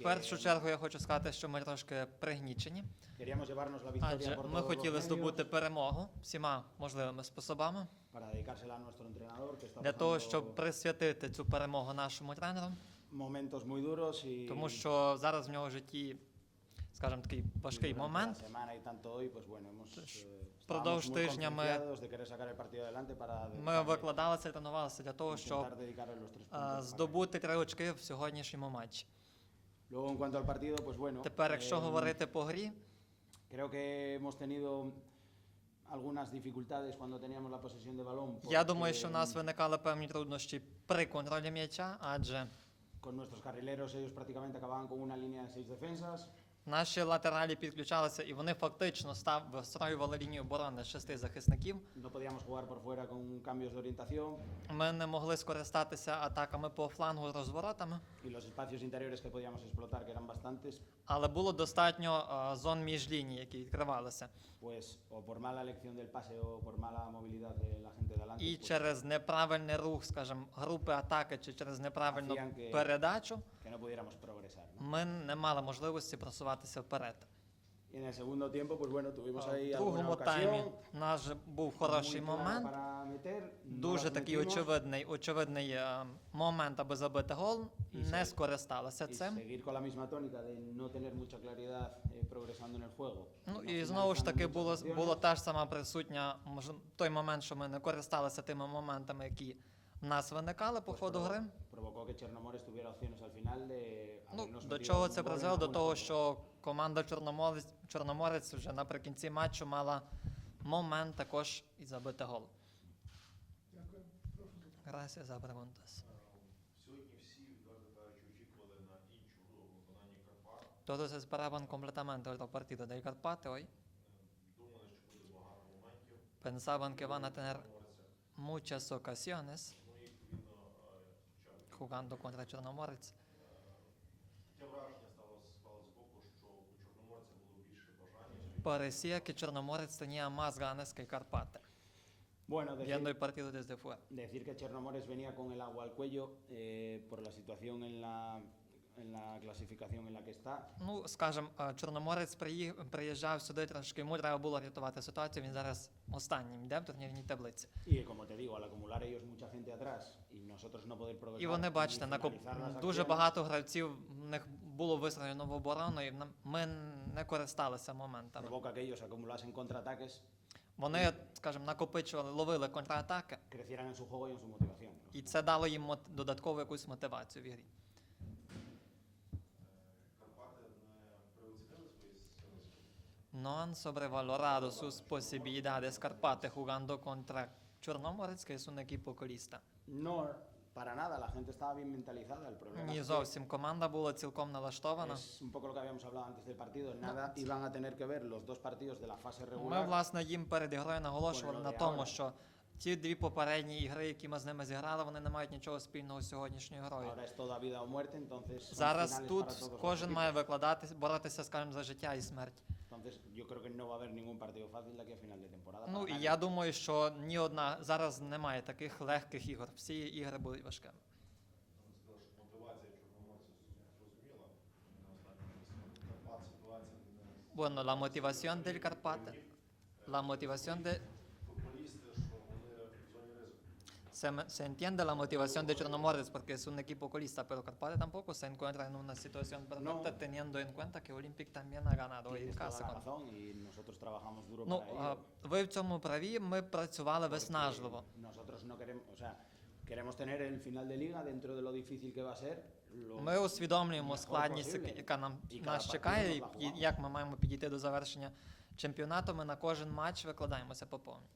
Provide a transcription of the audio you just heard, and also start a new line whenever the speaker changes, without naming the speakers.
В першу чергу я хочу сказати, що ми трошки пригнічені, адже ми хотіли здобути перемогу всіма можливими способами для того, щоб присвятити цю перемогу нашому тренеру, тому що зараз в нього в житті, скажімо, такий важкий момент.
eh, muy
тижня ми- Ми викладалися і тренувалися для того, щоб здобути три очки в сьогоднішньому матчі. Тепер, якщо
eh,
говорити по грі,
creo que hemos tenido algunas dificultades cuando teníamos la posesión de balón.
я думаю, що в нас виникали певні труднощі при контролі м'яча, адже
Con nuestros carrileros ellos prácticamente acababan con una línea de seis defensas.
Наші латералі підключалися і вони фактично став вистроювали лінію оборони з шести захисників.
No podíamos jugar por fuera con cambios de orientación
Ми не могли скористатися атаками по флангу розворотами,
y los espacios interiores que podíamos explotar, que eran bastantes,
але було достатньо а, зон між ліній, які відкривалися.
pues o por mala elección del pase o por mala movilidad de la gente.
І через неправильний рух, скажімо, групи атаки чи через неправильну передачу ми не мали можливості просуватися вперед.
En el segundo tiempo, pues bueno, tuvimos ahí alguna
другому таймі у нас же був хороший момент, дуже такий очевидний, очевидний е, момент, аби забити гол. Не скористалися цим.
eh.
Ну і знову ж таки було було та ж сама присутня мож- той момент, що ми не користалися тими моментами, які нас виникали по ходу гри. Ну до чого це призвело? До того, що команда Чорноморець Чорноморець вже наприкінці матчу мала момент також і забити гол. Gracias за preguntas. Todos esperaban completamente otro partido del Carpate hoy.
Думали, що буде багато моментів.
Pensaban que van a tener muchas ocasiones
було більше бажання.
Parecía que Чорноморець tenía más ganas que Carpate,
Bueno, decir,
viendo el partido desde fuera.
decir que Chernomores venía con el agua al cuello eh, por la situación en la,
Ну, скажем, е, Чорноморець приї- приїжджав сюди трошки, йому треба було рятувати ситуацію. Він зараз останнім йде в турнірній таблиці. І вони, бачите, накоп... дуже багато гравців в них було вистроєно в оборону, і ми не користалися моментами. Вони, скажімо, накопичували, ловили контратаки, і це дало їм додаткову якусь мотивацію в ігрі. No han sobrevalorado sus posibilidades Carpate jugando contra Чорноморець, que es un equipo colista.
No, para nada, la gente estaba bien mentalizada. El problema
Ні, зовсім команда була цілком налаштована.
es un poco lo que habíamos hablado antes del partido. Nada iban a tener que ver los dos partidos de la fase regular.
Ми, власне, їм перед ігрою наголошували на тому, що ті дві попередні ігри, які ми з ними зіграли, вони не мають нічого спільного з сьогоднішньою грою.
Ahora es toda vida o muerte, entonces son
Зараз
finales
тут
para todos los
кожен
equipos.
має викладати, боротися, скажімо, за життя і смерть.
Entonces yo creo que no va a haber ningún partido fácil de aquí a final de temporada.
Ну і я думаю, що ні одна зараз немає таких легких ігор. Всі ігри були важкими.
Ситуація не
Bueno, la motivación del Carpate, la motivación de
футболісти, що вони в зоні ризику.
Se, se entiende la motivación de Chernomorets porque es un equipo colista, pero Carpate tampoco se encuentra en una situación perfecta
No.
teniendo en cuenta que Olympic también ha ganado hoy en casa.
razón y nosotros trabajamos duro
Ну,
para ello.
ви в цьому праві, ми працювали виснажливо.
Nosotros no queremos, o sea, queremos tener el final de liga dentro de lo difícil que va a ser.
Ми усвідомлюємо складність, яка нам нас чекає, і як ми маємо підійти до завершення чемпіонату. Ми на кожен матч викладаємося по повній.